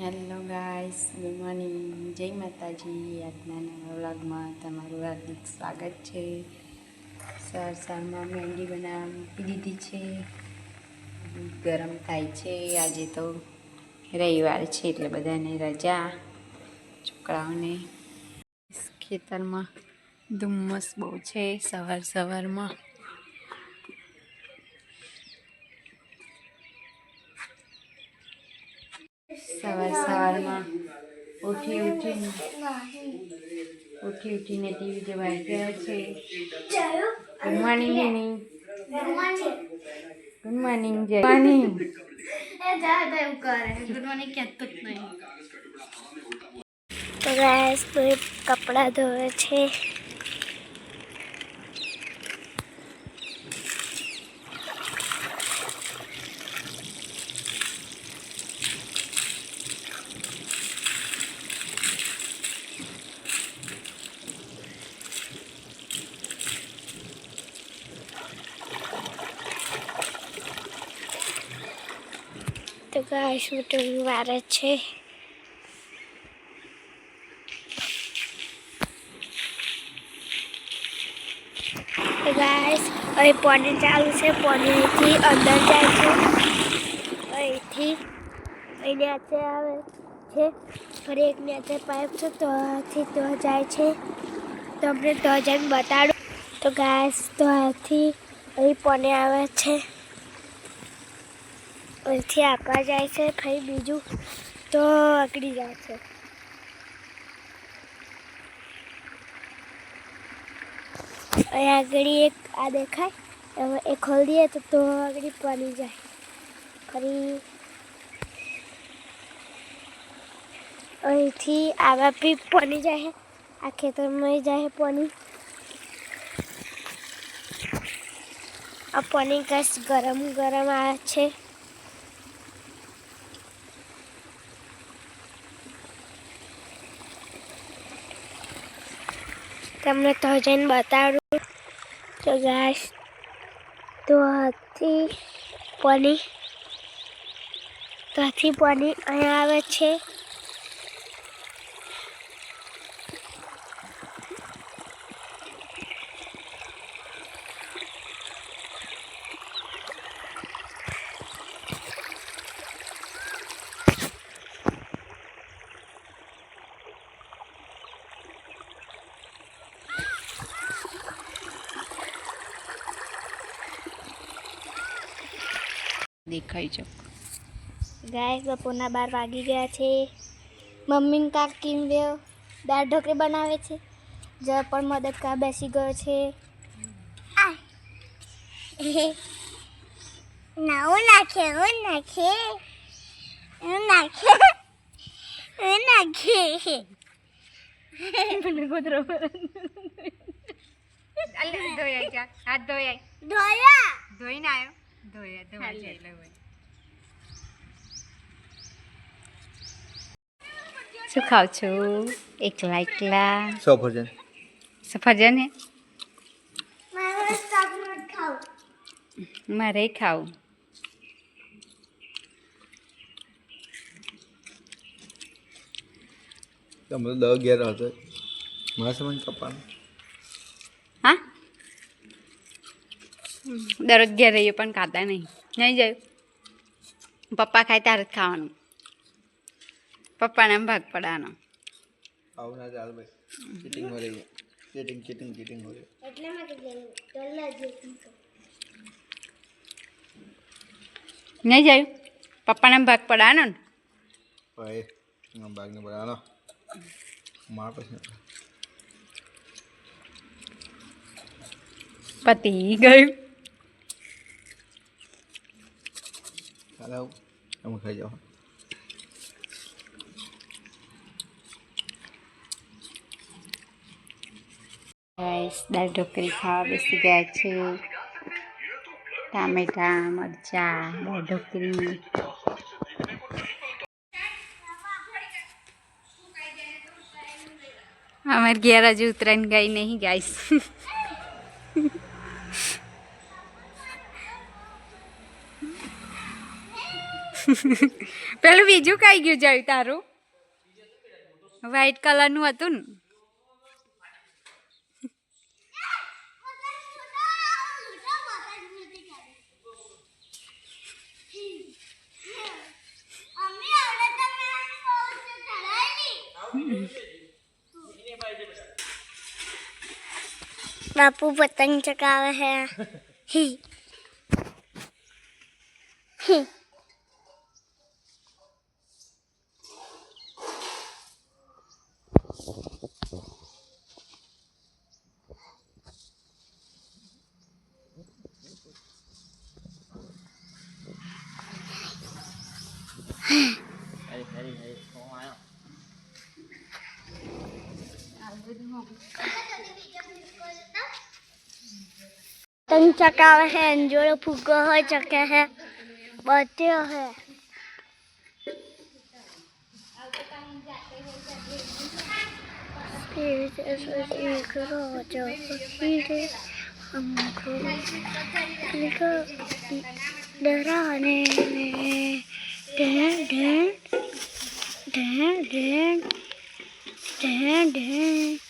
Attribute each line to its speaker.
Speaker 1: Hello guys good morning જય માતાજી આજના નવા વ્લોગમાં તમારું હાર્દિક સ્વાગત છે. સર સરમાં મેંડી બનાવી દીધી છે. ગરમ થાય છે. આજે તો રવિવાર છે એટલે બધાને રજા. છોકરાઓને ખેતરમાં ધુમ્મસ બહુ છે સવાર સવારમાં. સવાર સવારમાં ઉઠી ઉઠીને ઉઠી ઉઠીને ટીવી જોવા ગયા છે. ગુડ મોર્નિંગ જેની ગુડ મોર્નિંગ જય મોર્નિંગ
Speaker 2: તો ગાય તો એ કપડાં ધોવે છે. તો ગાઈસ શૂટિંગ વાર છે. ગાઈસ હવે પાણી ચાલુ છે. પાણી અંદર જાય છે. અહીંથી અહીં નીચે આવે છે. ફરી એક નીચે પાઇપ છે. તો અહીંથી તો જાય છે. તમને તો જઈને બતાડું. તો ગાઈસ તો અહીંથી અહીં પોને આવે છે. અહીંથી આપવા જાય છે ફરી બીજું તો અકડી જાય છે. અહીં આગળ એક આ દેખાય, હવે એ ખોલી દઈએ તો તો આગળ પાણી જાય. ફરી અહીંથી આવા બી પાણી જાય આ ખેતરમાં જાય પાણી આ પાણી કશ ગરમ ગરમ આવે છે. તમને તો જઈને બતાડું. તો ગાઈસ તો હતી પની તો હતી પની અહીંયા આવે છે.
Speaker 1: દેખાય છે
Speaker 2: ગાય બપોરના બાર વાગી ગયા છે. મમ્મી ને કાકી ને બે દાળ ઢોકળી બનાવે છે. જ પણ મદદ કા બેસી ગયો છે. ના હું નાખે હું નાખે. હું નાખે. હું નાખે.
Speaker 1: ધોયા હાથ ધોયા
Speaker 2: ધોયા.
Speaker 1: ધોઈને આવ્યો ધોયા ધોવા એટલે હોય. શું ખાવ છું? એકલા એકલા
Speaker 3: સફરજન
Speaker 1: સફરજન હે?
Speaker 2: મારે ખાવું.
Speaker 1: મારે
Speaker 3: તમે દસ અગિયાર હશે મારા સમય કપાનું
Speaker 1: હા દરરોજ ઘેર રહીએ પણ ખાતા નહીં. નહીં જાય. પપ્પા ખાય ત્યારે જ ખાવાનું. પપ્પાને ભાગ પડવાનો.
Speaker 3: આવું ના ચાલ ભાઈ. ચીટિંગ હો રહી ચીટિંગ ચીટિંગ ચીટિંગ હો રહી
Speaker 2: એટલે મેં કીધું ડોલા જે
Speaker 1: નહીં જાય. પપ્પાને ભાગ પડવાનો ને.
Speaker 3: ભાઈ એના પડવાનો. માર પછી
Speaker 1: પતી ગયું.
Speaker 3: તમે ખાઈ જાઓ.
Speaker 1: ગાઈસ દાળ ઢોકળી ખાવા બેસી ગયા છે. ટામેટા, મરચા, દાળ ઢોકળી. અમારે ઘેર હજુ ઉતરાઈને ગઈ નહીં ગાઈસ પેલું બીજું કઈ ગયું જાય તારું? વ્હાઈટ કલરનું હતું ને.
Speaker 2: બાપુ પતંગ ચગાવે છે હી. હી. તંગ ચકાવે હે જોડે ફૂગો હોય ચકે હે બધ્યો હે. ડરાને Dad, dad, dad, dad, dad.